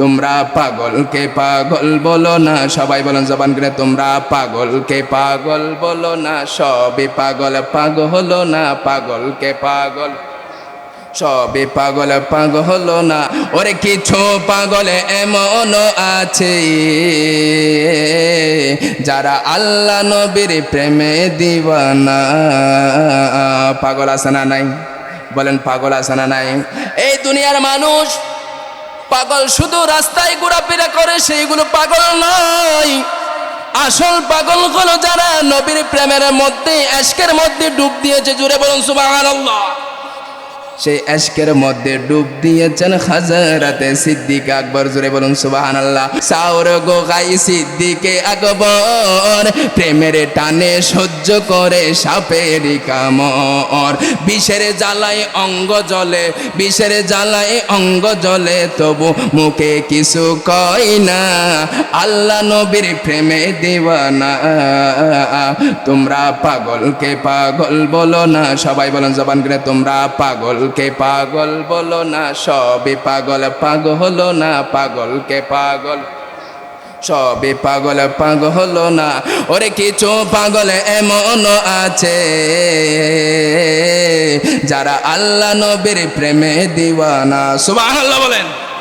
তোমরা পাগলকে পাগল বলো না। সবাই বলেন জবান করে তোমরা পাগলকে পাগল বলো না। সবে পাগল হলো না, পাগলকে পাগল। সবে পাগল পাগল হলো না। ওরে কিছু পাগল এমন আছে, যারা আল্লাহ নবীর প্রেমে দিবানা। পাগল আছে না নাই? বলেন পাগল আছে না নাই? এই দুনিয়ার মানুষ পাগল শুধু রাস্তায় ঘোরাফেরা করে, সেইগুলো পাগল নয়। আসল পাগল হলো যারা নবীর প্রেমের মধ্যে এসকের মধ্যে ডুব দিয়েছে। জুড়ে বলুন, সুবহানাল্লাহ। সেই এশকের মধ্যে ডুব দিয়েছেন হাজারাতে সিদ্দিক আকবর। জুড়ে বলুন সুবাহান আল্লাহ সাউর গোগাই সিদ্দিকে আকবর, প্রেমের টানে সহ্য করে সাপের কামর বিষের জ্বালায় অঙ্গ জলে বিষের জ্বালায় অঙ্গ জলে তবু মুখে কিছু কয় না। আল্লাহ নবীর প্রেমে দিবানা তোমরা পাগলকে পাগল বলো না। সবাই বলেন জবান করে, তোমরা পাগলকে পাগল বলো না সবে পাগল পাগল হলো না, পাগলকে পাগল। সবে পাগল পাগল হলো না, ওরে কিছু পাগল এমন আছে। যারা আল্লাহ নবীর প্রেমে দিওয়ানা, সুবহানাল্লাহ বলেন।